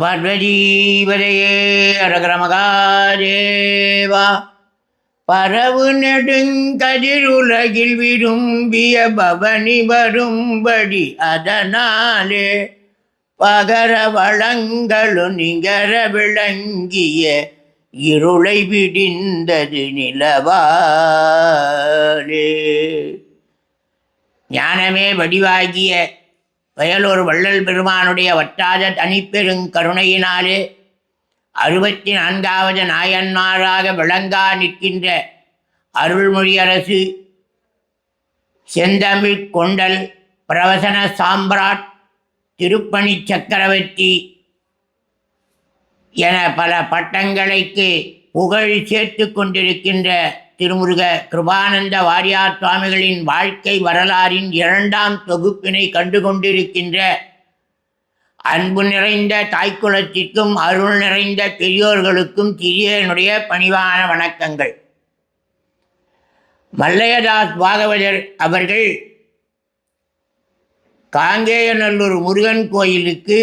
பார்வதீபதையே அரகர மகாதேவா பரவு நெடுங்கதிருலகில் விரும்பிய பவனி வரும்படி அதனாலே பகர வளங்களு நிகர விளங்கிய இருளை விடிந்தது நிலவாலே. ஞானமே வடிவாகிய வயலூர் வள்ளல் பெருமானுடைய வட்டாத தனிப்பெருங்கருணையினாலே அறுபத்தி நான்காவது நாயன்மாராக விளங்கா நிற்கின்ற அருள்மொழியரசு செந்தமிழ் கொண்டல் பிரவசன சாம்ராட் திருப்பணி சக்கரவர்த்தி என பல பட்டங்களுக்கு புகழ் சேர்த்து கொண்டிருக்கின்ற திருமுருக கிருபானந்த வாரியார் சுவாமிகளின் வாழ்க்கை வரலாறின் இரண்டாம் தொகுப்பினை கண்டு கொண்டிருக்கின்ற அன்பு நிறைந்த தாய்க்குலத்திற்கும் அருள் நிறைந்த பெரியோர்களுக்கும் திரியனுடைய பணிவான வணக்கங்கள். மல்லையதாஸ் பாகவதர் அவர்கள் காங்கேயநல்லூர் முருகன் கோயிலுக்கு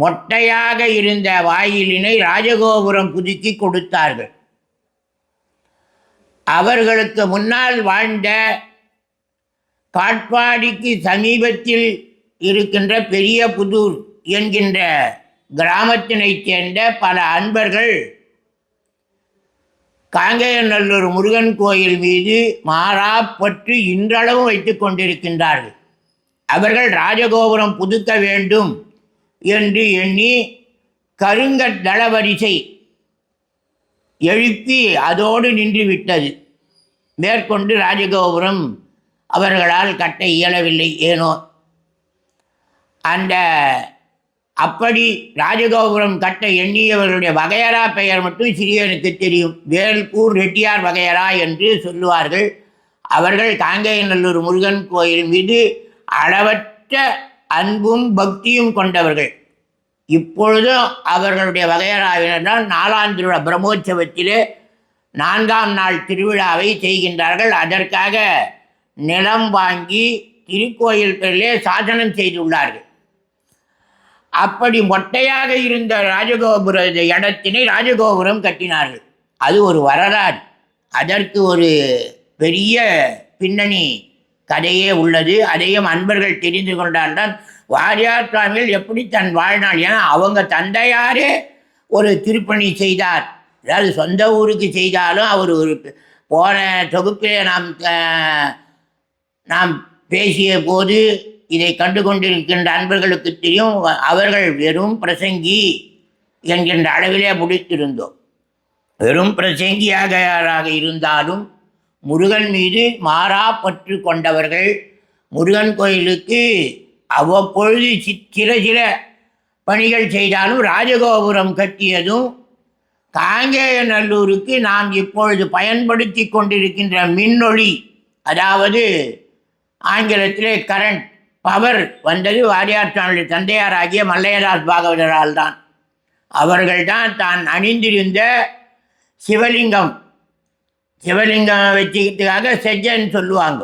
மொட்டையாக இருந்த வாயிலினை ராஜகோபுரம் புதுக்கி கொடுத்தார்கள். அவர்களுக்கு முன்னால் வாழ்ந்த காட்பாடிக்கு சமீபத்தில் இருக்கின்ற பெரிய புதூர் என்கின்ற கிராமத்தினைச் சேர்ந்த பல அன்பர்கள் காங்கேயநல்லூர் முருகன் கோயில் மீது மாறாப்பற்று இன்றளவும் வைத்துக் கொண்டிருக்கின்றார்கள். அவர்கள் ராஜகோபுரம் புதுக்க வேண்டும் என்று எண்ணி கருங்கட் தளவரிசை எழுப்பி அதோடு நின்று விட்டது மேற்கொண்டு ராஜகோபுரம் அவர்களால் கட்ட இயலவில்லை ஏனோ? அந்த அப்படி ராஜகோபுரம் கட்ட எண்ணியவர்களுடைய வகையரா பெயர் மட்டும் சிறியனுக்கு தெரியும். வேல்பூர் ரெட்டியார் வகையரா என்று சொல்லுவார்கள். அவர்கள் காங்கேயநல்லூர் முருகன் கோயில் மீது அளவற்ற அன்பும் பக்தியும் கொண்டவர்கள். இப்பொழுதும் அவர்களுடைய வகையராவினர் நாலாந்திருவிழா பிரம்மோற்சவத்திலே நான்காம் நாள் திருவிழாவை செய்கின்றார்கள். அதற்காக நிலம் வாங்கி திருக்கோயில் பேரிலே சாசனம் செய்துள்ளார்கள். அப்படி மொட்டையாக இருந்த ராஜகோபுர இடத்தினை ராஜகோபுரம் கட்டினார்கள். அது ஒரு வரலாறு. அதற்கு ஒரு பெரிய பின்னணி கதையே உள்ளது. அதையும் அன்பர்கள் தெரிந்து கொண்டால்தான் வாரியார் சுவாமிகள் எப்படி தன் வாழ்நாள் ஏன்னா அவங்க தந்தையாரே ஒரு திருப்பணி செய்தார். அதாவது சொந்த ஊருக்கு செய்தாலும் அவர் ஒரு போன தொகுப்பிலே நாம் நாம் பேசிய போது இதை கண்டு கொண்டிருக்கின்ற அன்பர்களுக்கு தெரியும் அவர்கள் வெறும் பிரசங்கி என்கின்ற அளவிலே முடித்திருந்தோம். வெறும் பிரசங்கியாக இருந்தாலும் முருகன் மீது மாறா பற்று கொண்டவர்கள் முருகன் கோயிலுக்கு அவ்வப்பொழுது சி- சில சில பணிகள் செய்தாலும் ராஜகோபுரம் கட்டியதும் காங்கேயநல்லூருக்கு நாம் இப்பொழுது பயன்படுத்தி கொண்டிருக்கின்ற மின்னொளி அதாவது ஆங்கிலத்திலே கரண்ட் பவர் வந்தது வாரியார் சுவாமியுடைய தந்தையாராகிய மல்லையதாஸ் பாகவதரால் தான் அவர்கள்தான் தான் அணிந்திருந்த சிவலிங்கம் சிவலிங்கம் வச்சுக்கிறதுக்காக செஜன்னு சொல்லுவாங்க.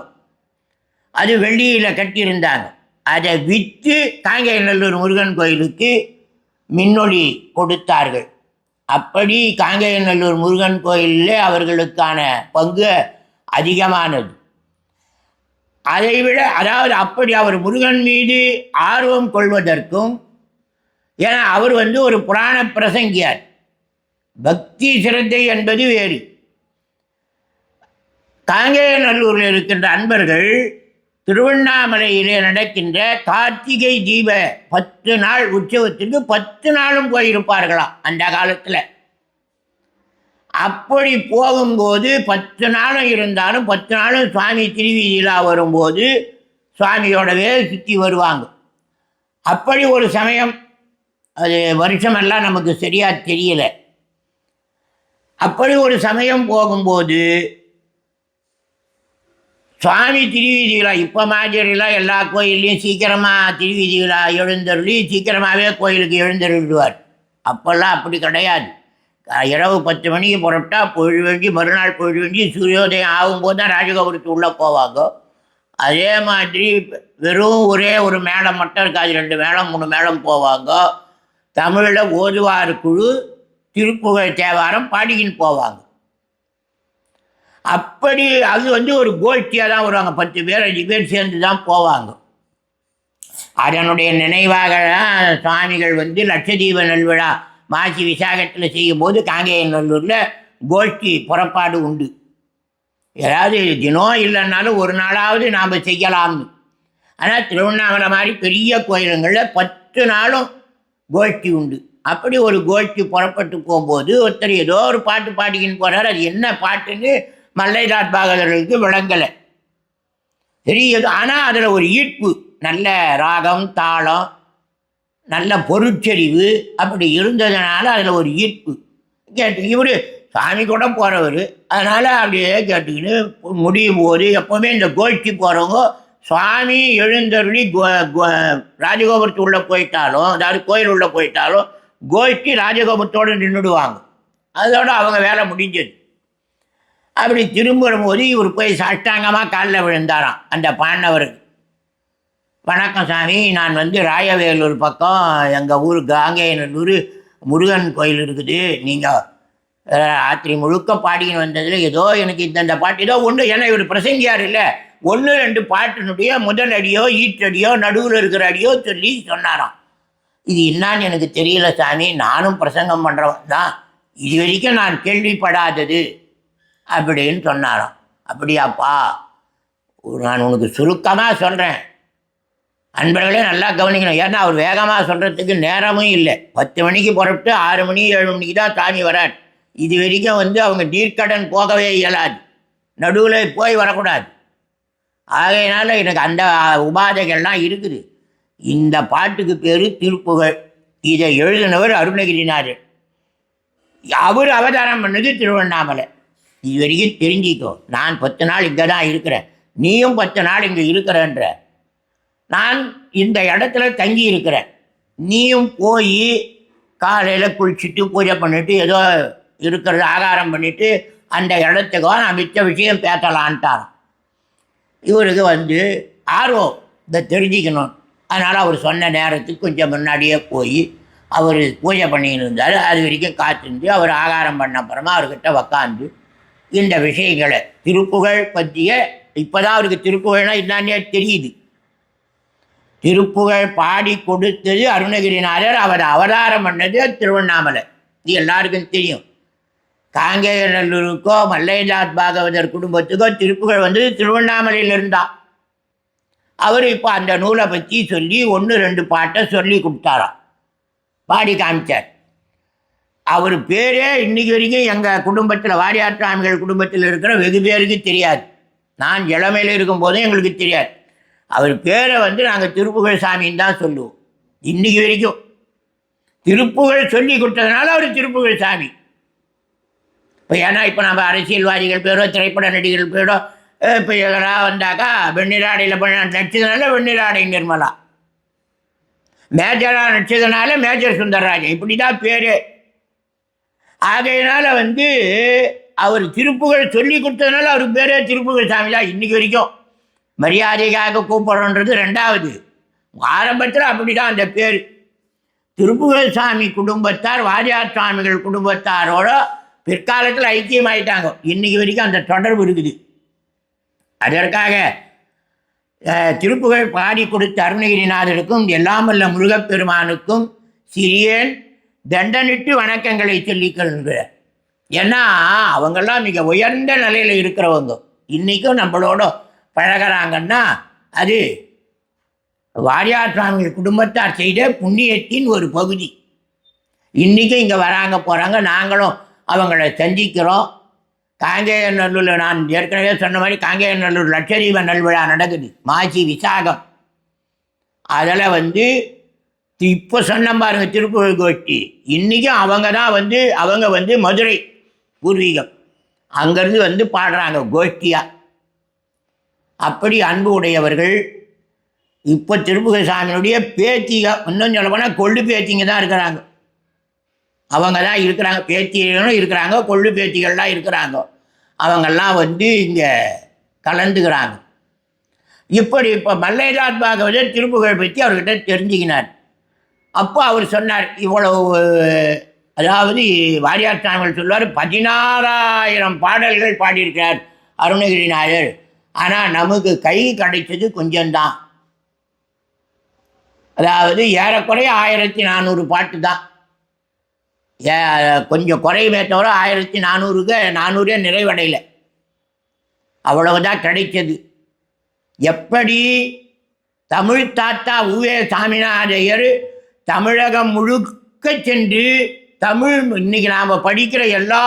அது வெள்ளியில் கட்டியிருந்தாங்க. அதை விற்று காங்கேயநல்லூர் முருகன் கோயிலுக்கு மின்னொளி கொடுத்தார்கள். அப்படி காங்கேயநல்லூர் முருகன் கோயிலிலே அவர்களுக்கான பங்கு அதிகமானது. அதைவிட அதாவது அப்படி அவர் முருகன் மீது ஆர்வம் கொள்வதற்கும் ஏன்னா அவர் வந்து ஒரு புராண பிரசங்கியார். பக்தி சிரத்தை என்பது வேறு. காங்கேயநல்லூரில் இருக்கின்ற அன்பர்கள் திருவண்ணாமலையிலே நடக்கின்ற கார்த்திகை தீப பத்து நாள் உற்சவத்துக்கு பத்து நாளும் போயிருப்பார்களாம் அந்த காலத்தில். அப்படி போகும்போது பத்து நாளும் இருந்தாலும் பத்து நாளும் சுவாமி திருவிழா வரும்போது சுவாமியோடவே சுற்றி வருவாங்க. அப்படி ஒரு சமயம் அது வருஷமெல்லாம் நமக்கு சரியாக தெரியல. அப்படி ஒரு சமயம் போகும்போது சுவாமி திருவீதிகளா? இப்போ மாதிரிலாம் எல்லா கோயில்லையும் சீக்கிரமாக திருவீதிகளா எழுந்தருளி சீக்கிரமாகவே கோயிலுக்கு எழுந்தருளிடுவார் அப்போல்லாம் அப்படி கிடையாது. இரவு பத்து மணிக்கு புறப்பட்டா பொழுது வேண்டி மறுநாள் பொழுது வேண்டி சூரியோதயம் ஆகும்போது தான் ராஜகோபுரத்து உள்ளே போவாங்க. அதே மாதிரி வெறும் ஒரே ஒரு மேளம் மட்டும் இருக்காது. ரெண்டு மேளம் மூணு மேளம் போவாங்க. தமிழில் ஓதுவார் குழு திருப்புகழ் தேவாரம் பாடிக்கின்னு போவாங்க. அப்படி அது வந்து ஒரு கோஷ்டியாக தான் வருவாங்க. பத்து பேர் அஞ்சு பேர் சேர்ந்து தான் போவாங்க அதனுடைய நினைவாக தான் சுவாமிகள் வந்து லட்சதீப நல்விழா மாசி விசாகத்தில் செய்யும்போது காங்கேயநல்லூரில் கோஷ்டி புறப்பாடு உண்டு. ஏதாவது தினம் இல்லைன்னாலும் ஒரு நாளாவது நாம் செய்யலாம்னு. ஆனால் திருவண்ணாமலை மாதிரி பெரிய கோயிலுங்களில் பத்து நாளும் கோஷ்டி உண்டு. அப்படி ஒரு கோஷ்டி புறப்பட்டு போகும்போது ஒருத்தர் ஏதோ ஒரு பாட்டு பாடிக்கின்னு போகிறார் அது என்ன பாட்டுன்னு மல்லைநாத் பாகவதர்களுக்கு விளங்கலை. தெரியுது? ஆனால் அதில் ஒரு ஈர்ப்பு. நல்ல ராகம் தாளம் நல்ல பொருட்செறிவு அப்படி இருந்ததுனால அதில் ஒரு ஈர்ப்பு. கேட்டு இவர் சாமி கூட போகிறவர் அதனால் அப்படியே கேட்டுக்கின்னு முடியும் போது எப்போவுமே இந்த கோஷ்டி போகிறவங்க சுவாமி எழுந்தருளி கோ கோ- ராஜகோபுரத்து உள்ளே போயிட்டாலும் அதாவது கோயில் உள்ளே போயிட்டாலும் கோஷ்டி ராஜகோபுரத்தோடு நின்றுடுவாங்க அதோட அவங்க வேலை முடிஞ்சது. அப்படி திரும்பும் போது இவர் போய் சாஷ்டாங்கமாக காலில் விழுந்தாராம் அந்த பாண்டவருக்கு. வணக்கம் சாமி நான் வந்து ராயவேலூர் பக்கம் எங்கள் ஊர் காங்கேயநல்லூர் முருகன் கோயில் இருக்குது. நீங்கள் ராத்திரி முழுக்க பாடிக்கின்னு வந்ததில் ஏதோ எனக்கு இந்தந்த பாட்டு ஏதோ ஒன்று ஏன்னா இவர் பிரசங்கியார் இல்லை. ஒன்று ரெண்டு பாட்டினுடைய முதல் அடியோ ஈற்றடியோ நடுவில் இருக்கிற அடியோ சொல்லி சொன்னாராம். இது என்னான்னு எனக்கு தெரியல சாமி நானும் பிரசங்கம் பண்ணுறவன் தான். இது வரைக்கும் நான் கேள்விப்படாதது. அப்படின்னு சொன்னாராம். அப்படியாப்பா நான் உனக்கு சுருக்கமாக சொல்கிறேன் அன்பர்களே நல்லா கவனிக்கணும். ஏன்னா அவர் வேகமாக சொல்கிறதுக்கு நேரமும் இல்லை. பத்து மணிக்கு புறப்பட்டு ஆறு மணி ஏழு மணிக்கு தான் சாமி வரார். இது வரைக்கும் வந்து அவங்க நீர்க்கடன் போகவே இயலாது. நடுவில் போய் வரக்கூடாது. ஆகையினால எனக்கு அந்த உபாதைகள்லாம் இருக்குது. இந்த பாட்டுக்கு பேர் திருப்புகழ். இதை எழுதினவர் அருணகிரினார் அவர் அவதாரம் பண்ணது திருவண்ணாமலை. இது வரைக்கும் தெரிஞ்சிக்கோ. நான் பத்து நாள் இங்கே தான் இருக்கிறேன். நீயும் பத்து நாள் இங்கே இருக்கிறன்ற. நான் இந்த இடத்துல தங்கி இருக்கிறேன். நீயும் போய் காலையில் குளிச்சுட்டு பூஜை பண்ணிட்டு ஏதோ இருக்கிறது ஆகாரம் பண்ணிட்டு அந்த இடத்துக்கோ நான் மிச்ச விஷயம் பேசலான்ட்டார் இவருக்கு வந்து ஆர்வம். இதை தெரிஞ்சுக்கணும். அதனால் அவர் சொன்ன நேரத்துக்கு கொஞ்சம் முன்னாடியே போய் அவர் பூஜை பண்ணின்னு இருந்தார். அது வரைக்கும் காத்திருந்து அவர் ஆகாரம் பண்ண அப்புறமா அவர்கிட்ட உக்காந்து இந்த விஷயங்களை. திருப்புகழ் பற்றிய இப்போ தான் அவருக்கு திருப்புகழ்னா என்னன்னே தெரியுது. திருப்புகழ் பாடி கொடுத்தது அருணகிரிநாதர் அவர் அவதாரம் பண்ணது திருவண்ணாமலை. இது எல்லாருக்கும் தெரியும். காங்கேயநல்லூருக்கோ மல்லைநாத் பாகவதர் குடும்பத்துக்கோ திருப்புகழ் வந்து திருவண்ணாமலையில் இருந்தான் அவர் இப்போ அந்த நூலை பற்றி சொல்லி ஒன்று ரெண்டு பாட்டை சொல்லி கொடுத்தாராம். பாடி காமிச்சார். அவர் பேரே இன்னைக்கு வரைக்கும் எங்கள் குடும்பத்தில் வாரியார் சாமிகள் குடும்பத்தில் இருக்கிற வெகு பேருக்கு தெரியாது. நான் இளமையில் இருக்கும்போதும் எங்களுக்கு தெரியாது. அவர் பேரை வந்து நாங்கள் திருப்புகழ் சாமின்னு தான் சொல்லுவோம். இன்னைக்கு வரைக்கும். திருப்புகழ் சொல்லி கொடுத்ததுனால அவர் திருப்புகழ் சாமி. இப்போ ஏன்னா இப்போ நம்ம அரசியல்வாதிகள் பேரோ திரைப்பட நடிகர்கள் பேரோ இப்போ எதனா வந்தாக்கா வெண்ணிராடையில் நடிச்சதுனால வெண்ணிராடை நிர்மலா. மேஜராக நடிச்சதுனால மேஜர் சுந்தரராஜன். இப்படி தான் பேர் ஆகையினால் வந்து அவர் திருப்புகழ் சொல்லி கொடுத்ததுனால அவருக்கு பேரே திருப்புகழ் சாமி தான் வரைக்கும். மரியாதைக்காக கூப்பிடுறோன்றது ரெண்டாவது. ஆரம்பத்தில் அப்படி தான் அந்த பேர். திருப்புகழ் சாமி குடும்பத்தார் வாரியார் சுவாமிகள் குடும்பத்தாரோட பிற்காலத்தில் ஐக்கியமாயிட்டாங்க. இன்றைக்கி வரைக்கும் அந்த தொடர்பு இருக்குது. அதற்காக திருப்புகழ் பாடி கொடுத்த அருணகிரிநாதருக்கும் எல்லாமல்ல முருகப்பெருமானுக்கும் சிறியன் தண்டனிட்டு வணக்கங்களை சொல்லிக்கொள்கிற ஏன்னா அவங்கெல்லாம் மிக உயர்ந்த நிலையில் இருக்கிறவங்க. இன்றைக்கும் நம்மளோட பழகுறாங்கன்னா அது வாரியார் சுவாமிகள் குடும்பத்தார் செய்த புண்ணியத்தின் ஒரு பகுதி. இன்றைக்கும் இங்கே வராங்க போகிறாங்க நாங்களும் அவங்கள சந்திக்கிறோம். காங்கேயநல்லூரில் நான் ஏற்கனவே சொன்ன மாதிரி காங்கேயநல்லூர் லட்சதீப நல்விழா நடக்குது. மாசி விசாகம். அதில் வந்து இப்போ சொன்ன பாருங்க திருப்புகழ் கோஷ்டி. இன்றைக்கும் அவங்க தான் வந்து அவங்க வந்து மதுரை பூர்வீகம். அங்கேருந்து வந்து பாடுறாங்க கோஷ்டியாக அப்படி அன்பு உடையவர்கள் இப்போ திருப்புகை சாமியினுடைய பேத்திக இன்னும் சொல்ல போனால் கொள்ளு பேத்திங்க தான் இருக்கிறாங்க. அவங்க தான் இருக்கிறாங்க பேத்திகளும் இருக்கிறாங்க கொள்ளு பேத்திகள்லாம் இருக்கிறாங்க. அவங்கெல்லாம் வந்து இங்கே கலந்துக்கிறாங்க. இப்படி இப்போ மல்லைநாத் பாகவதர் திருப்புகழ் பற்றி அவர்கிட்ட தெரிஞ்சுக்கினார். அப்போ அவர் சொன்னார் இவ்வளவு அதாவது வாரியார் சாமிகள் சொல்வார் பதினாறாயிரம் பாடல்கள் பாடியிருக்கிறார் அருணகிரிநாதர் ஆனால் நமக்கு கை கிடைச்சது கொஞ்சம்தான். அதாவது ஏறக்குறைய ஆயிரத்தி நானூறு பாட்டு தான். ஏ கொஞ்சம் குறையுமே தவிர ஆயிரத்தி நானூறுக்கு நானூறே நிறைவடையில. அவ்வளவுதான் கிடைச்சது. எப்படி தமிழ் தாத்தா உவே சாமிநாதையர் தமிழகம் முழுக்க சென்று தமிழ் இன்னைக்கு நாம் படிக்கிற எல்லா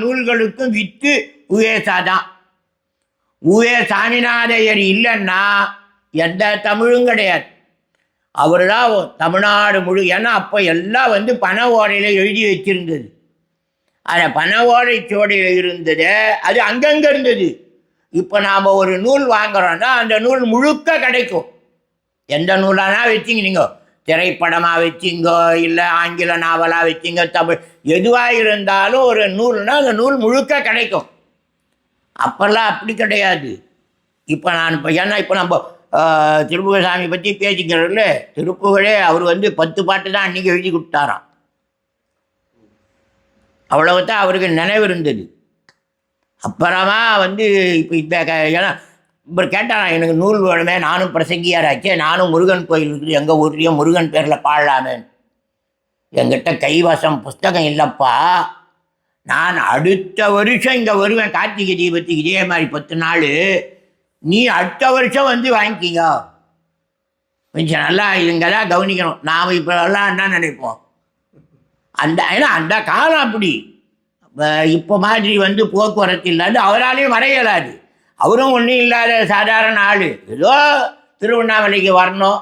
நூல்களுக்கும் வித்து உயேசா தான் உவே சாமிநாதையர் இல்லைன்னா எந்த தமிழும் கிடையாது. அவர் தான் தமிழ்நாடு முழு ஏன்னா அப்போ எல்லாம் வந்து பண ஓலையில் எழுதி வச்சிருந்தது. அந்த பண ஓலை சோடையில் இருந்தது அது அங்கங்கே இருந்தது. இப்போ நாம் ஒரு நூல் வாங்குறோன்னா அந்த நூல் முழுக்க கிடைக்கும். எந்த நூலானா வச்சிங்க நீங்கள் திரைப்படமாக வச்சிங்கோ இல்லை ஆங்கில நாவலாக வச்சிங்க தமிழ். எதுவாக இருந்தாலும் ஒரு நூல்னா அந்த நூல் முழுக்க கிடைக்கும். அப்போல்லாம் அப்படி கிடையாது. இப்போ நான் இப்போ ஏன்னா இப்போ நம்ம திருப்புகசாமி பற்றி பேசிக்கிறோம்ல திருப்புகழே அவர் வந்து பத்து பாட்டு தான் அன்றைக்கி எழுதி கொடுத்தாராம். அவ்வளவு தான் அவருக்கு நினைவு இருந்தது. அப்புறமா வந்து இப்போ இப்போ ஏன்னா இவர் கேட்டான் எனக்கு நூல் வேணுமே நானும் பிரசங்கியாராச்சே நானும் முருகன் கோயில் இருக்குது எங்கள் ஊர்லேயும் முருகன் பேரில் பாடலாமே. எங்கிட்ட கைவசம் புஸ்தகம் இல்லைப்பா. நான் அடுத்த வருஷம் இங்கே வருவேன் கார்த்திகை தீபத்துக்கு இதே மாதிரி பத்து நாள். நீ அடுத்த வருஷம் வந்து வாங்கிக்கிங்க கொஞ்சம் நல்லா இங்கே தான் கவனிக்கணும். நாம் இப்போல்லாம் என்ன நினைப்போம். அந்த ஏன்னா அந்த காலம் அப்படி. இப்போ மாதிரி வந்து போக்குவரத்து இல்லாது அவராலையும் வரையலாது அவரும் ஒன்றும் இல்லாத சாதாரண ஆள். ஏதோ திருவண்ணாமலைக்கு வரணும்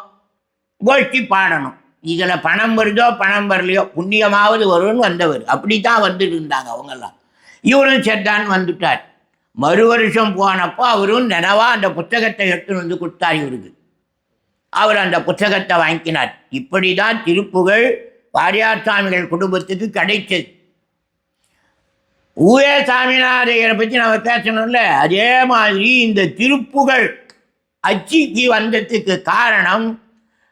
கோஷ்டி பாடணும். இதில் பணம் வருதோ பணம் வரலையோ புண்ணியமாவது வரும்னு வந்தவர். அப்படி தான் வந்துட்டு இருந்தாங்க அவங்கெல்லாம். இவரும் செத்தான் வந்துட்டார். மறு வருஷம் போனப்போ அவரும் நினைவா அந்த புத்தகத்தை எடுத்துன்னு வந்து கொடுத்தார் இவருக்கு. அவர் அந்த புத்தகத்தை வாங்கினார். இப்படி தான் திருப்புகழ் வாரியார் சாமிகள் குடும்பத்துக்கு கிடைச்சது. ஊவே சாமிநாதையரை பற்றி நம்ம பேசணும்ல அதே மாதிரி இந்த திருப்புகழ் அச்சிக்கு வந்ததுக்கு காரணம்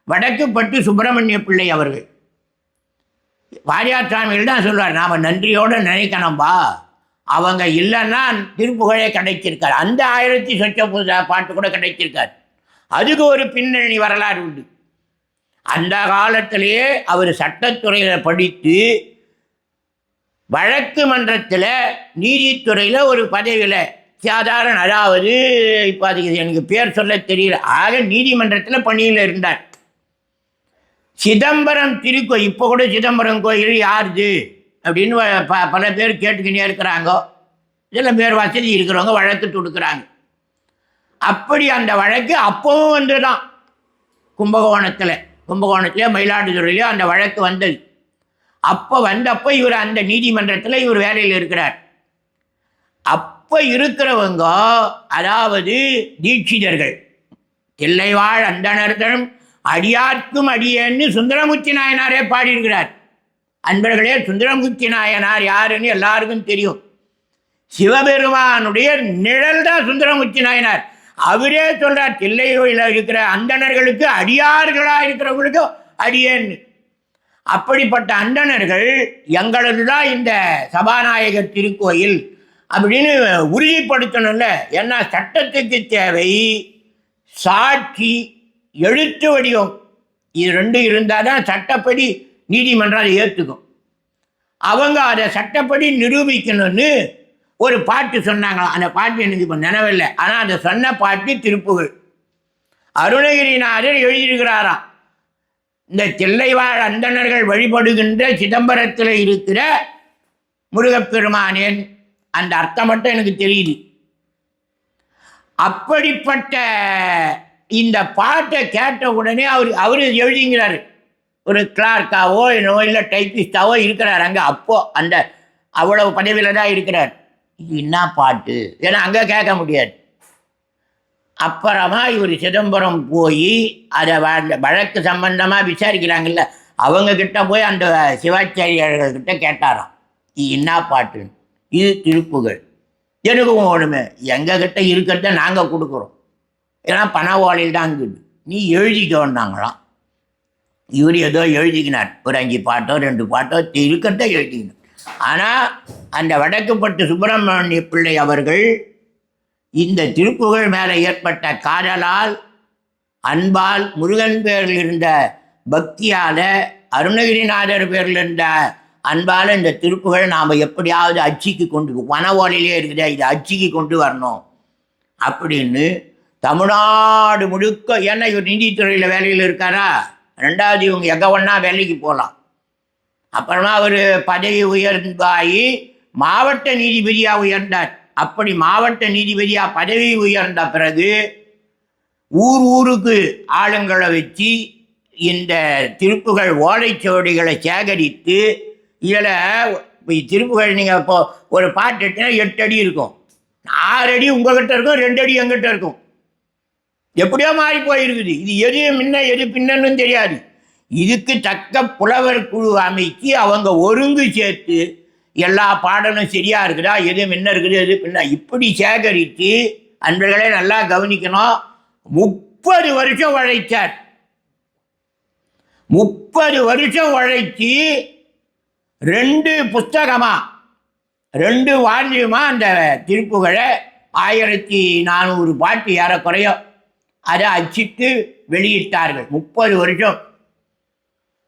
வடக்குப்பட்டு சுப்பிரமணிய பிள்ளை அவர்கள். வாரியார் சாமிகள் தான் சொல்வார் நாம் நன்றியோடு நினைக்கணும்பா. அவங்க இல்லைன்னா திருப்புகழே கிடைச்சிருக்கார் அந்த ஆயிரத்தி சொச்ச புத பாட்டு கூட கிடைச்சிருக்கார் அதுக்கு ஒரு பின்னணி வரலாறு உண்டு. அந்த காலத்திலேயே அவர் சட்டத்துறையில் படித்து வழக்கு மன்றத்தில் நீதித்துறையில் ஒரு பதவியில். சாதாரண அதாவது இப்போ அதுக்கு எனக்கு பேர் சொல்ல தெரியல. ஆக நீதிமன்றத்தில் பணியில் இருந்தார். சிதம்பரம் திருக்கோ இப்போ கூட சிதம்பரம் கோயில் யாருது? அப்படின்னு ப பல பேர் கேட்டுக்கினே இருக்கிறாங்கோ. சில பேர் வசதி இருக்கிறவங்க வழக்கு தொடுக்கிறாங்க. அப்படி அந்த வழக்கு அப்பவும் வந்து தான் கும்பகோணத்தில். கும்பகோணத்தில் மயிலாடுதுறையிலையோ அந்த வழக்கு வந்தது. அப்போ வந்தப்போ இவர் அந்த நீதிமன்றத்தில் இவர் வேலையில் இருக்கிறார். அப்போ இருக்கிறவங்க அதாவது தீட்சிதர்கள் தில்லைவாழ் அந்தணர்தம் அடியார்க்கும் அடியேன்னு சுந்தரமூர்த்தி நாயனாரே பாடியிருக்கிறார். அன்பர்களே சுந்தரமூர்த்தி நாயனார் யாருன்னு எல்லாருக்கும் தெரியும். சிவபெருமானுடைய நிழல் தான் சுந்தரமூர்த்தி நாயனார். அவரே சொல்றார் தில்லையில் இருக்கிற அந்தணர்களுக்கு அடியார்களாக இருக்கிறவங்களுக்கு அடியேன்னு. அப்படிப்பட்ட அந்தணர்கள் எங்களது தான் இந்த சபாநாயகர் திருக்கோயில் அப்படின்னு உறுதிப்படுத்தணும்ல. ஏன்னா சட்டத்துக்கு தேவை சாட்சி எழுத்து வடிவம். இது ரெண்டும் இருந்தால் தான் சட்டப்படி நீதிமன்றம் அதை ஏற்றுக்கும் அவங்க அதை சட்டப்படி நிரூபிக்கணும்னு ஒரு பாட்டு சொன்னாங்களாம் அந்த பாட்டு எனக்கு இப்போ நினைவில்லை. ஆனால் அந்த சொன்ன பாட்டு திருப்புகள். அருணகிரிநாதர் எழுதியிருக்கிறாராம். இந்த தில்லைவாழ் அந்தணர்கள் வழிபடுகின்ற சிதம்பரத்தில் இருக்கிற முருகப்பெருமானேன். அந்த அர்த்தம் மட்டும் எனக்கு தெரியுது. அப்படிப்பட்ட இந்த பாட்டை கேட்ட உடனே அவர் அவர் எழுதிங்கிறாரு. ஒரு கிளார்க்காவோ என்னவோ இல்லை டைப்பிஸ்டாவோ இருக்கிறார் அங்கே. அப்போ அந்த அவ்வளவு பதவியில் தான் இருக்கிறார். இது என்ன பாட்டு? ஏன்னா அங்கே கேட்க முடியாது. அப்புறமா இவர் சிதம்பரம் போய் அதை வழக்கு சம்பந்தமாக விசாரிக்கிறாங்கல்ல அவங்க கிட்ட போய் அந்த சிவாச்சாரியர்கள்கிட்ட கேட்டாராம். இது என்ன பாட்டுன்னு இது திருப்புகள். எனக்கும் ஒன்றுமே எங்கள் கிட்ட இருக்கிறத நாங்கள் கொடுக்குறோம். ஏன்னா பணவாளியில் ஓலையில் தான் இருக்குது. நீ எழுதிக்கோன்னாங்களாம். இவர் ஏதோ எழுதிக்கினார். ஒரு அஞ்சு பாட்டோ ரெண்டு பாட்டோ இருக்கிறத எழுதிக்கினார். ஆனால் அந்த வடக்குப்பட்டு சுப்பிரமணிய பிள்ளை அவர்கள் இந்த திருப்புகழ் மேலே ஏற்பட்ட காதலால் அன்பால் முருகன் பேரில் இருந்த பக்தியால் அருணகிரிநாதர் பேரில் இருந்த அன்பால் இந்த திருப்புகழ் நாம் எப்படியாவது அச்சிக்கு கொண்டு வன ஓலையிலே இருக்குதே இதை அச்சிக்கு கொண்டு வரணும். அப்படின்னு தமிழ்நாடு முழுக்க ஏன்னா இவர் நீதித்துறையில் வேலையில் இருக்காரா? ரெண்டாவது இவங்க எங்கே ஒன்றா வேலைக்கு போகலாம் அப்புறமா அவர் பதவி உயர்ந்தாகி மாவட்ட நீதிபதியாக உயர்ந்தார். அப்படி மாவட்ட நீதிபதியாக பதவி உயர்ந்த பிறகு ஊர் ஊருக்கு ஆளுங்களை வச்சு இந்த திருப்புகள் ஓலைச்சுவடிகளை சேகரித்து இதில் திருப்புகள் நீங்கள் இப்போ ஒரு பாட்டு எடுத்தீங்கன்னா எட்டு அடி இருக்கும். ஆறு அடி உங்ககிட்ட இருக்கும் ரெண்டு அடி எங்கிட்ட இருக்கும். எப்படியோ மாறி போயிருக்குது. இது எது முன்ன எது பின்னன்னு தெரியாது. இதுக்கு தக்க புலவர் குழு அமைச்சு அவங்க ஒருங்கு சேர்த்து எல்லா பாடலும் சரியா இருக்குதா? எது முன்ன இருக்குது எது பின்ன? இப்படி சேகரித்து அன்பர்களே நல்லா கவனிக்கணும். முப்பது வருஷம் உழைச்சார். முப்பது வருஷம் உழைச்சி ரெண்டு புஸ்தகமா ரெண்டு வால்யூமா அந்த திருப்புகளை ஆயிரத்தி நானூறு பாட்டு ஏறக்குறையோ அதை அச்சிட்டு வெளியிட்டார்கள். முப்பது வருஷம்.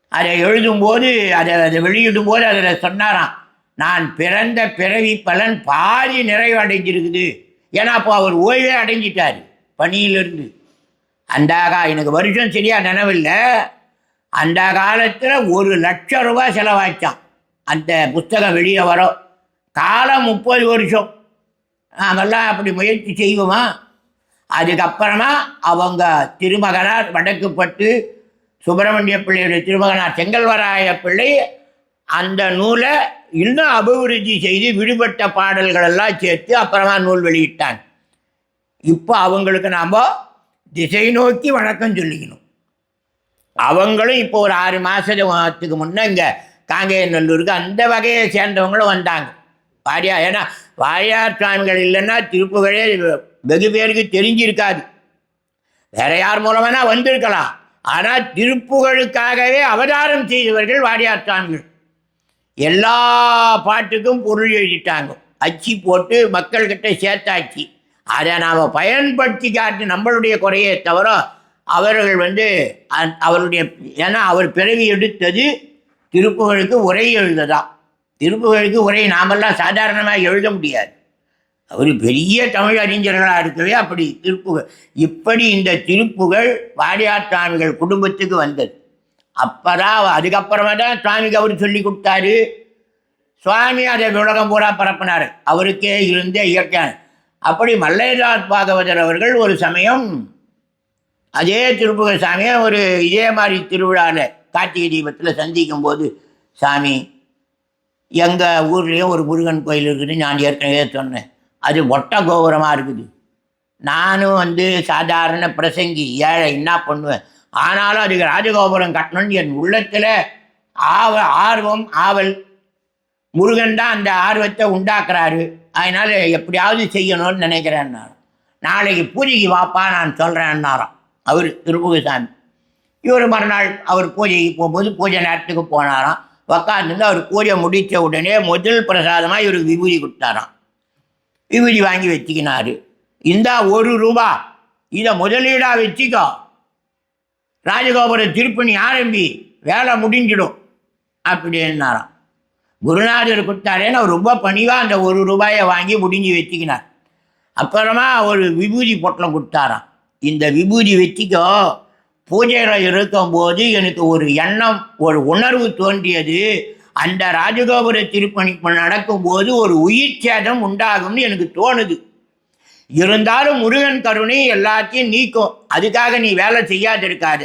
அதை எழுதும்போது அதை அதை வெளியிடும்போது அதில் சொன்னாராம் நான் பிறந்த பிறவி பலன் பாதி நிறைவடைஞ்சிருக்குது. ஏன்னா அப்போ அவர் ஓய்வே அடைஞ்சிட்டார் பணியிலிருந்து. அந்த எனக்கு வருஷம் சரியாக நினைவில்லை. அந்த காலத்தில் ஒரு லட்சம் ரூபாய் செலவாச்சான். அந்த புஸ்தகம் வெளியே வரும். காலம் முப்பது வருஷம். நாமெல்லாம் அப்படி முயற்சி செய்வோமா? அதுக்கப்புறமா அவங்க திருமகனார் வடக்குப்பட்டு சுப்பிரமணிய பிள்ளையுடைய திருமகனார் செங்கல்வராய பிள்ளை அந்த நூலை இன்னும் அபிவிருத்தி செய்து விடுபட்ட பாடல்கள் எல்லாம் சேர்த்து அப்புறமா நூல் வெளியிட்டாங்க. இப்போ அவங்களுக்கு நாம் திசை நோக்கி வணக்கம் சொல்லிக்கணும். அவங்களும் இப்போ ஒரு ஆறு மாதத்துக்கு முன்னே இங்கே காங்கேயநல்லூருக்கு அந்த வகையை சேர்ந்தவங்களும் வந்தாங்க. வாரியா ஏன்னா வாரியார் சுவாமிகள் இல்லைன்னா திருப்புகளே வெகு பேருக்கு தெரிஞ்சிருக்காது. வேற யார் மூலமானா வந்திருக்கலாம். ஆனால் திருப்புகளுக்காகவே அவதாரம் செய்தவர்கள் வாரியார் சுவாமிகள் எல்லா பாட்டுக்கும் பொருள் எழுதிட்டாங்க. அச்சு போட்டு மக்கள்கிட்ட சேர்த்தாச்சு. அதை நாம் பயன்படுத்தி காட்டு நம்மளுடைய குறையே தவிர அவர்கள் வந்து அவருடைய ஏன்னா அவர் பிறவி எடுத்தது திருப்புகளுக்கு உரை எழுததான் திருப்புகளுக்கு உரை நாமெல்லாம் சாதாரணமாக எழுத முடியாது. அவர் பெரிய தமிழ் அறிஞர்களாக இருக்கவே அப்படி திருப்புகள் இப்படி இந்த திருப்புகள் வாடியார் சுவாமிகள் குடும்பத்துக்கு வந்தது. அப்பதான் அதுக்கப்புறமா தான் சுவாமிக்கு அவர் சொல்லி கொடுத்தாரு. சுவாமி அதை உலகம் பூரா பரப்பினார். அவருக்கே இருந்தே இயற்கையான அப்படி மல்லைதாஸ் பாகவதர் அவர்கள் ஒரு சமயம் அதே திருப்புக சாமியை ஒரு இதே மாதிரி திருவிழாவில் கார்த்திகை தீபத்தில் சந்திக்கும் போது சாமி எங்கள் ஊர்லேயும் ஒரு முருகன் கோயில் இருக்குது நான் ஏற்கனவே சொன்னேன். அது ஒட்ட கோபுரமாக இருக்குது. நானும் வந்து சாதாரண பிரசங்கி ஏழை என்ன பண்ணுவேன்? ஆனாலும் அதுக்கு ராஜகோபுரம் கட்டணும்னு என் உள்ளத்தில் ஆவ ஆர்வம் ஆவல். முருகன் தான் அந்த ஆர்வத்தை உண்டாக்குறாரு. அதனால் எப்படியாவது செய்யணும்னு நினைக்கிறேன் நான். நாளைக்கு பூஜைக்கு வாப்பா நான் சொல்கிறேன்னாராம் அவர் திருமுகசாமி. இவர் மறுநாள் அவர் பூஜைக்கு போகும்போது பூஜை நேரத்துக்கு போனாராம். உக்காந்துருந்து அவர் பூஜை முடித்த உடனே முதல் பிரசாதமாக இவருக்கு விபூதி கொடுத்தாராம். விபூதி வாங்கி வச்சுக்கினாரு. இந்தா ஒரு ரூபா. இதை முதலீடாக வச்சுக்கோ. ராஜகோபுர திருப்பணி ஆரம்பி வேலை முடிஞ்சிடும் அப்படின்னாராம். குருநாதர் கொடுத்தாரேன்னு அவர் ரொம்ப பணிவாக அந்த ஒரு ரூபாயை வாங்கி முடிஞ்சு வச்சுக்கினார். அப்புறமா ஒரு விபூதி பொட்டலம் கொடுத்தாராம். இந்த விபூதி வச்சுக்கோ பூஜையில் இருக்கும்போது எனக்கு ஒரு எண்ணம் ஒரு உணர்வு தோன்றியது. அந்த ராஜகோபுர திருப்பணி நடக்கும்போது ஒரு உயிர் சேதம் உண்டாகும்னு எனக்கு தோணுது. இருந்தாலும் முருகன் கருணை எல்லாத்தையும் நீக்கும். அதுக்காக நீ வேலை செய்யாதிருக்காத.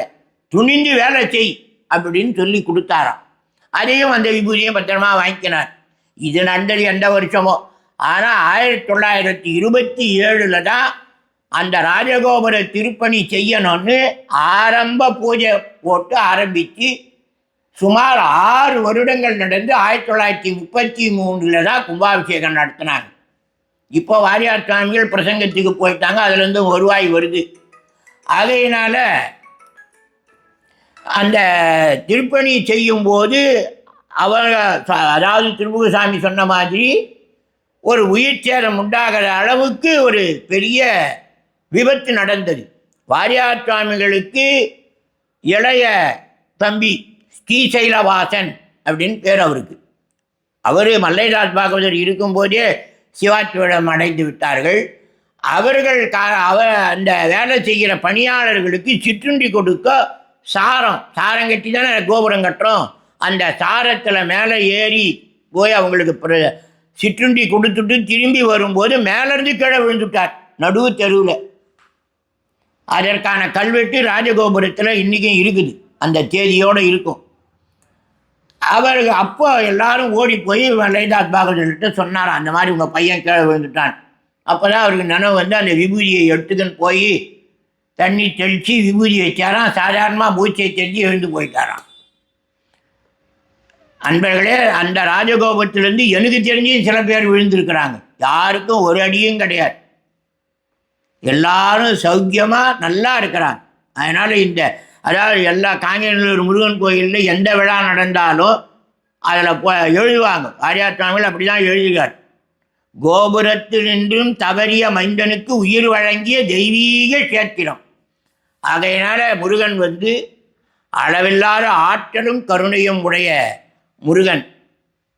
துணிந்து வேலை செய் அப்படின்னு சொல்லி கொடுத்தாராம். அதையும் அந்த விபூதியும் பத்திரமா வாங்கிக்கினார் இது நடந்தது எந்த வருஷமோ. ஆனால் ஆயிரத்தி தொள்ளாயிரத்தி இருபத்தி ஏழில் தான் அந்த ராஜகோபுர திருப்பணி செய்யணும்னு ஆரம்ப பூஜை போட்டு ஆரம்பித்து சுமார் ஆறு வருடங்கள் நடந்து ஆயிரத்தி தொள்ளாயிரத்தி முப்பத்தி மூணில் தான் கும்பாபிஷேகம் நடத்தினாங்க. இப்போ வாரியார் சுவாமிகள் பிரசங்கத்துக்கு போயிட்டாங்க. அதுலேருந்து வருவாய் வருது. ஆகையினால அந்த திருப்பணி செய்யும்போது அவங்க அதாவது திருமுகசாமி சொன்ன மாதிரி ஒரு உயிர் சேதம் உண்டாகிற அளவுக்கு ஒரு பெரிய விபத்து நடந்தது. வாரியார் சுவாமிகளுக்கு இளைய தம்பி ஸ்ரீசைலவாசன் அப்படின்னு பேர் அவருக்கு. அவர் மல்லைதாஸ் பாகவதர் இருக்கும்போதே சிவாச்சியிடம் அடைந்து விட்டார்கள். அவர்கள் கா அவ அந்த வேலை செய்கிற பணியாளர்களுக்கு சிற்றுண்டி கொடுக்க சாரம் சாரம் கட்டி தானே கோபுரம் கட்டுறோம். அந்த சாரத்தில் மேலே ஏறி போய் அவங்களுக்கு பிர- சிற்றுண்டி கொடுத்துட்டு திரும்பி வரும்போது மேலேருந்து கீழே விழுந்துட்டார் நடுவு தெருவில். அதற்கான கல்வெட்டு ராஜகோபுரத்தில் இன்றைக்கும் இருக்குது அந்த தேதியோடு இருக்கும். அவர் அப்போ எல்லாரும் ஓடி போய் லைதாத் பாகவதர்கிட்ட சொன்னாராம் அந்த மாதிரி உங்கள் பையன் கீழே விழுந்துட்டான். அப்போ தான் அவருக்கு நினைவு வந்து அந்த விபூதியை எடுத்துக்கின்னு போய் தண்ணி தெளித்து விபூதி வச்சாராம். சாதாரணமாக மூச்சை தெரிஞ்சு எழுந்து போயிட்டாராம். அன்பர்களே அந்த ராஜகோபத்திலேருந்து எனக்கு தெரிஞ்சு சில பேர் விழுந்திருக்கிறாங்க. யாருக்கும் ஒரு அடியும் கிடையாது. எல்லாரும் சௌக்கியமாக நல்லா இருக்கிறாங்க. அதனால் இந்த அதாவது எல்லா காங்கேயநல்லூர் முருகன் கோயிலில் எந்த விழா நடந்தாலும் அதில் போ எழுதுவாங்க. ஆரியார் சுவாமிகள் அப்படி தான் எழுதுகிறார். கோபுரத்தினின்றும் தவறிய மைந்தனுக்கு உயிர் வழங்கிய தெய்வீக கேத்திரம் ஆகையினால முருகன் வந்து அளவில்லாத ஆற்றலும் கருணையும் உடைய முருகன்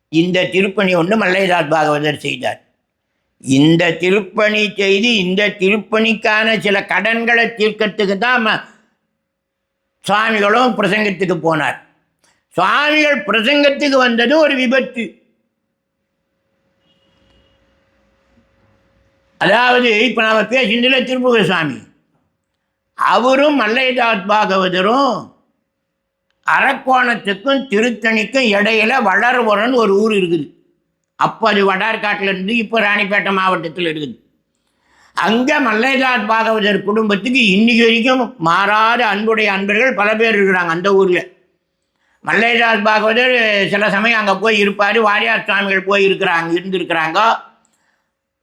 இந்த திருப்பணி ஒன்று மல்லைதார் பாகவதர் செய்தார். இந்த திருப்பணி செய்து இந்த திருப்பணிக்கான சில கடன்களை தீர்க்கறதுக்கு தான் ம- சுவாமிகளும் பிரசங்கத்துக்கு போனார். சுவாமிகள் பிரசங்கத்துக்கு வந்தது ஒரு விபத்து. அதாவது இப்போ நாம் பேசினதில் திருப்புக சுவாமி. அவரும் மல்லைதாஸ் பாகவதரும் அரக்கோணத்துக்கும் திருத்தணிக்கும் இடையில வளர்வரன் ஒரு ஊர் இருக்குது. அப்போ அது வடார்காட்டில் இருந்து இப்போ ராணிப்பேட்டை மாவட்டத்தில் இருக்குது. அங்கே மல்லைதாஸ் பாகவதர் குடும்பத்துக்கு இன்னைக்கு வரைக்கும் மாறாத அன்புடைய அன்பர்கள் பல பேர் இருக்கிறாங்க அந்த ஊரில். மல்லைதாஸ் பாகவதர் சில சமயம் அங்கே போய் இருப்பார் வாரியார் சுவாமிகள் போய் இருக்கிறாங்க இருந்திருக்கிறாங்க.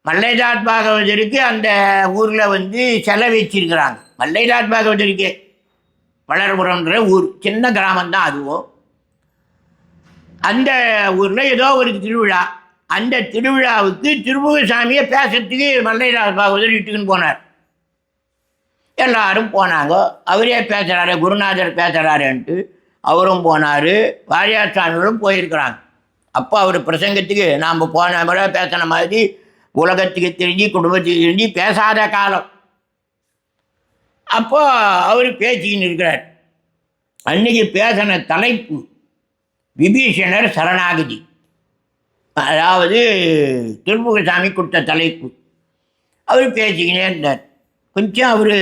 மல்லைநாத் பாகவதருக்கு அந்த ஊரில் வந்து செலை வச்சிருக்கிறாங்க மல்லைநாத் பாகவதருக்கு வளர்புறம்ன்ற ஊர் சின்ன கிராமந்தான் அதுவும் அந்த ஊரில் ஏதோ ஒரு திருவிழா. அந்த திருவிழாவுக்கு திருமுகசாமியை பேசுறதுக்கு மல்லைநாத் பாகவதர் இட்டுக்குன்னு போனார். எல்லாரும் போனாங்க. அவரே பேசுகிறாரு குருநாதர் பேசுகிறாருன்ட்டு அவரும் போனார் வாரியார் சாமிகளும் போயிருக்கிறாங்க. அப்போ அவர் பிரசங்கத்துக்கு நாம் போன முறை பேசின மாதிரி உலகத்துக்கு தெரிஞ்சு குடும்பத்துக்கு தெரிஞ்சு பேசாத காலம். அப்போ அவர் பேசிக்கின்னு இருக்கிறார். அன்னைக்கு பேசின தலைப்பு விபீஷணர் சரணாகதி. அதாவது திருமுகசாமி கொடுத்த தலைப்பு. அவர் பேசிக்கினே இருந்தார். கொஞ்சம் அவர்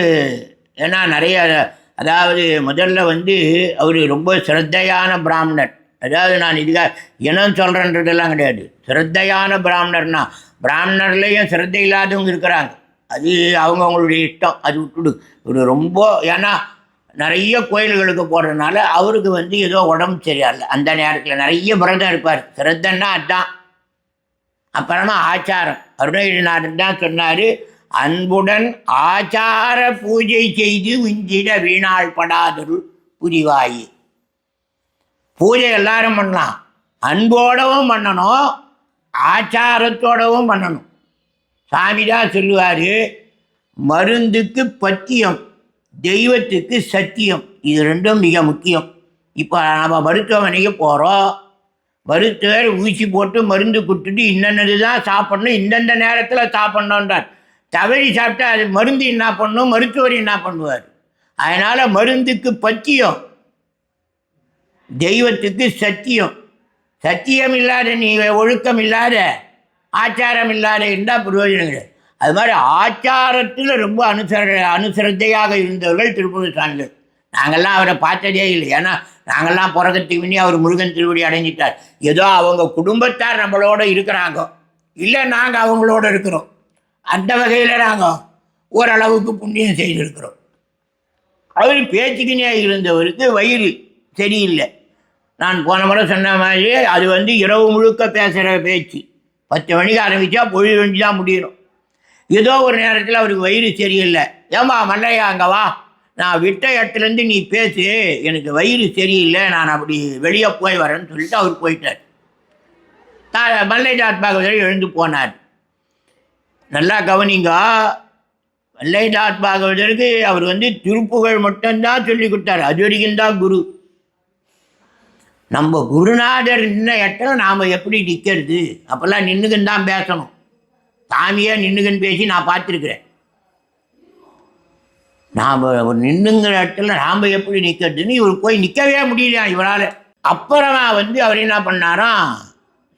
ஏன்னா நிறைய அதாவது முதல்ல வந்து அவர் ரொம்ப சிரத்தையான பிராமணர். அதாவது நான் இதுக்காக இனம் சொல்கிறேன்றதெல்லாம் கிடையாது. சிரத்தையான பிராமணர்னா பிராமணர்லேயும் சிரத்தை இல்லாதவங்க இருக்கிறாங்க. அது அவங்கவுங்களுடைய இஷ்டம். அது விட்டுடு. இவர் ரொம்ப ஏன்னா நிறைய கோயில்களுக்கு போகிறதுனால அவருக்கு வந்து ஏதோ உடம்பு சரியில்லை. அந்த நேரத்தில் நிறைய விரதம் இருப்பார். சிரத்தைன்னா அதுதான் அப்புறமா ஆச்சாரம். அருணகிரிநாதன் தான் சொன்னார் அன்புடன் ஆச்சார பூஜை செய்து விஞ்சிட வீணாள் படாதருள் புரிவாயி. பூஜை எல்லாரும் பண்ணலாம். அன்போடவும் பண்ணணும் ஆச்சாரத்தோடவும் பண்ணணும். சாமி தான் சொல்லுவார் மருந்துக்கு பத்தியம் தெய்வத்துக்கு சத்தியம். இது ரெண்டும் மிக முக்கியம். இப்போ நம்ம மருத்துவமனைக்கு போகிறோம் மருத்துவர் ஊசி போட்டு மருந்து கொடுத்துட்டு இன்னென்னது தான் சாப்பிட்ணும் இந்தந்த நேரத்தில் சாப்பிட்ணுன்றார் தவறி சாப்பிட்டா அது மருந்து என்ன பண்ணும்? மருத்துவர் என்ன பண்ணுவார்? அதனால் மருந்துக்கு பத்தியம் தெய்வத்துக்கு சத்தியம். சத்தியம் இல்லாத நீ ஒழுக்கம் இல்லாத ஆச்சாரம் இல்லாத இருந்தால் பிரயோஜனம் கிடையாது அது மாதிரி ஆச்சாரத்தில் ரொம்ப அனுசர அனுசரத்தையாக இருந்தவர்கள் திருப்பூர் சாமிகள். நாங்கள்லாம் அவரை பார்த்ததே இல்லை. ஏன்னா நாங்கள்லாம் பிறக்கத்துக்கு முன்னே அவர் முருகன் திருவடி அடைஞ்சிட்டார். ஏதோ அவங்க குடும்பத்தார் நம்மளோட இருக்கிறாங்க. இல்லை நாங்கள் அவங்களோட இருக்கிறோம். அந்த வகையில் நாங்கள் ஓரளவுக்கு புண்ணியம் செய்திருக்கிறோம். அவர் பேச்சுக்கினே இருந்தவருக்கு வயிறு சரியில்லை. நான் போன முறை சொன்ன மாதிரி அது வந்து இரவு முழுக்க பேசுகிற பேச்சு. பத்து மணிக்கு ஆரம்பித்தா பொழுது வண்டி தான் முடியணும். ஏதோ ஒரு நேரத்தில் அவருக்கு வயிறு சரியில்லை. ஏமா மல்லையா அங்கே வா. நான் விட்ட இடத்துலேருந்து நீ பேசு. எனக்கு வயிறு சரியில்லை. நான் அப்படி வெளியே போய் வரேன்னு சொல்லிட்டு அவர் போயிட்டார். தா மல்லைதாத் பாகவதர் எழுந்து போனார். நல்லா கவனிங்க. மல்லைதாத் பாகவதருக்கு அவர் வந்து திருப்புகழ் மட்டும்தான் சொல்லி கொடுத்தாரு. அது வரைக்கும் தான் குரு. நம்ம குருநாதர் நின்ன இடத்துல நாம் எப்படி நிற்கிறது அப்போல்லாம் நின்றுக்குன்னு தான் பேசணும். சாமியே நின்றுக்குன்னு பேசி நான் பார்த்துருக்குறேன். நாம் நின்றுங்கிற இடத்துல நாம் எப்படி நிற்கிறதுன்னு இவர் போய் நிற்கவே முடியலையா இவரால்? அப்புறமா வந்து அவர் என்ன பண்ணாராம்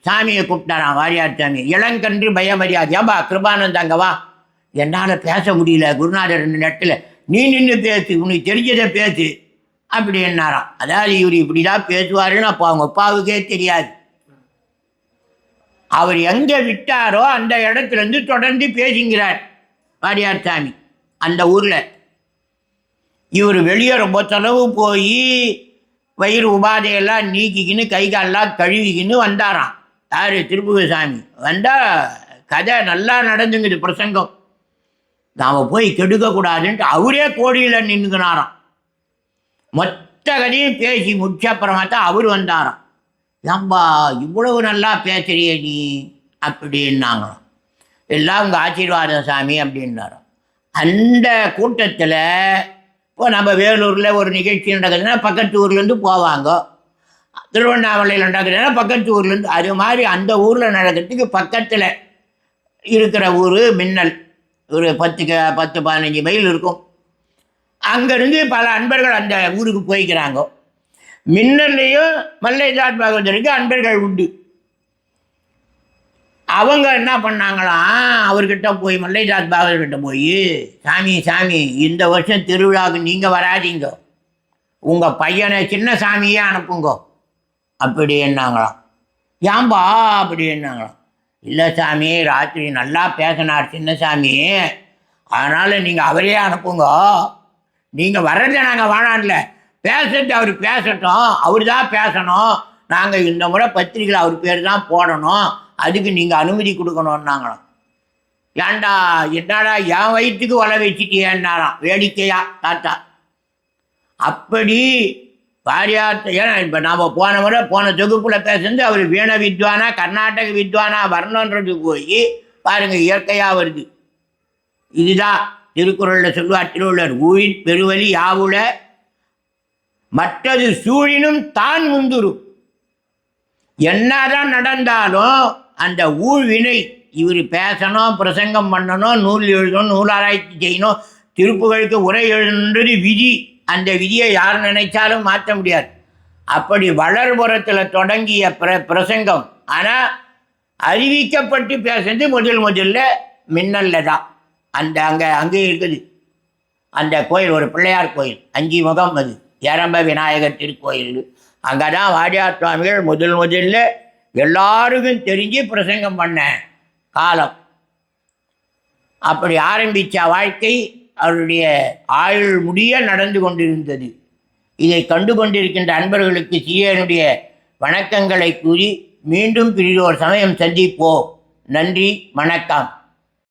சாமியை கூப்பிட்டாராம் வாரியார் சாமி. இளங்கன்று பயமரியாதை ஏம்பா கிருபானந்த் அங்கே வா. என்னால் பேச முடியல குருநாதர் ரெண்டு நேரத்தில் நீ நின்று பேசு உனக்கு தெரிஞ்சதை பேசு. அப்படின்னாராம் அதாவது இவர் இப்படி தான் பேசுவாருன்னு அப்போ அவங்க அப்பாவுக்கே தெரியாது. அவர் எங்கே விட்டாரோ அந்த இடத்துல இருந்து தொடர்ந்து பேசுங்கிறார் வாரியார் சாமி அந்த ஊரில். இவர் வெளியே ரொம்ப தொலைவு போய் வயிறு உபாதையெல்லாம் நீக்கிக்கின்னு கை காலெல்லாம் கழுவிக்கின்னு வந்தாராம். யார்? திருப்புகசாமி வந்தால் கதை நல்லா நடந்துங்குது பிரசங்கம். நாம் போய் கெடுக்கக்கூடாதுன்ட்டு அவரே கோடியில் நின்றுக்கினாராம் மொத்த கதையும் பேசி முடிச்ச அப்புறமா தான் அவர் வந்தாராம். ஏம்பா இவ்வளவு நல்லா பேசுறிய நீ அப்படின்னாங்களாம் எல்லாம் உங்கள் ஆசீர்வாதம் சாமி அப்படின்னாராம். அந்த கூட்டத்தில் இப்போ நம்ம வேலூரில் ஒரு நிகழ்ச்சி நடக்குதுன்னா பக்கத்து ஊர்லேருந்து போவாங்க. திருவண்ணாமலையில் நடக்குதுன்னா பக்கத்து ஊர்லேருந்து அது மாதிரி அந்த ஊரில் நடக்கிறதுக்கு பக்கத்தில் இருக்கிற ஊர் மின்னல். ஒரு பத்து பத்து பதினஞ்சு மைல் இருக்கும். அங்கேருந்து பல அன்பர்கள் அந்த ஊருக்கு போய்க்கிறாங்க. மின்னல்லையும் மல்லைதாட் பகவதருக்கு அன்பர்கள் உண்டு. அவங்க என்ன பண்ணாங்களாம் அவர்கிட்ட போய் மல்லைதாஸ் பாகவதர்கிட்ட போய் சாமி சாமி இந்த வருஷம் திருவிழாவுக்கு நீங்கள் வராதீங்க. உங்கள் பையனை சின்ன சாமியே அனுப்புங்க. அப்படின்னாங்களாம் ஏன்பா அப்படின்னாங்களாம் இல்லை சாமி ராத்திரி நல்லா பேசினார் சின்ன சாமி. அதனால் நீங்கள் அவரே அனுப்புங்க. நீங்கள் வர்றதை நாங்கள் வேணான்ல பேசுறது அவர் பேசட்டும். அவர் தான் பேசணும். நாங்கள் இந்த முறை பத்திரிக்கையில் அவர் பேர் தான் போடணும். அதுக்கு நீங்கள் அனுமதி கொடுக்கணுன்னாங்களாம் ஏன்டா என்னடா என் வயிற்றுக்கு வலை வச்சுட்டியன்னாராம். வேடிக்கையா தாத்தா. அப்படி வாரியார்த்த ஏன்னா இப்போ நாம் போன முறை போன தொகுப்பில் பேசுறது அவர் வீண வித்வானா கர்நாடக வித்வானா வரணுன்றது போய் பாருங்கள் இயற்கையாக வருது. இதுதான். திருக்குறளில் சொல்லுவார் திருவள்ளுவர் ஊழின் பெருவலி யாவுல மற்றது சூழினும் தான் முந்துரு என்னதான் நடந்தாலும் அந்த ஊழ்வினை இவர் பேசணும் பிரசங்கம் பண்ணணும் நூல் எழுதணும் நூலாராய்ச்சி செய்யணும் திருப்புகளுக்கு உரை எழுதுன்றது விதி. அந்த விதியை யார் நினைச்சாலும் மாற்ற முடியாது. அப்படி வளர்புறத்தில் தொடங்கிய பிர பிரசங்கம். ஆனால் அறிவிக்கப்பட்டு பேசுறது முதல் முதல்ல மின்னல்ல தான். அந்த அங்கே அங்கே இருக்குது. அந்த கோயில் ஒரு பிள்ளையார் கோயில். அஞ்சு முகம் அது. ஏரம்ப விநாயகர் திருக்கோயில் அங்கே தான் வாடியார் சுவாமிகள் முதல் முதல்ல எல்லாருக்கும் தெரிஞ்சு பிரசங்கம் பண்ண காலம். அப்படி ஆரம்பித்த வாழ்க்கை அவருடைய ஆயுள் முடிய நடந்து கொண்டிருந்தது. இதை கண்டு கொண்டிருக்கின்ற அன்பர்களுக்கு சீயனுடைய வணக்கங்களை கூறி மீண்டும் பிரிதோர் சமயம் சந்திப்போம். நன்றி வணக்கம்.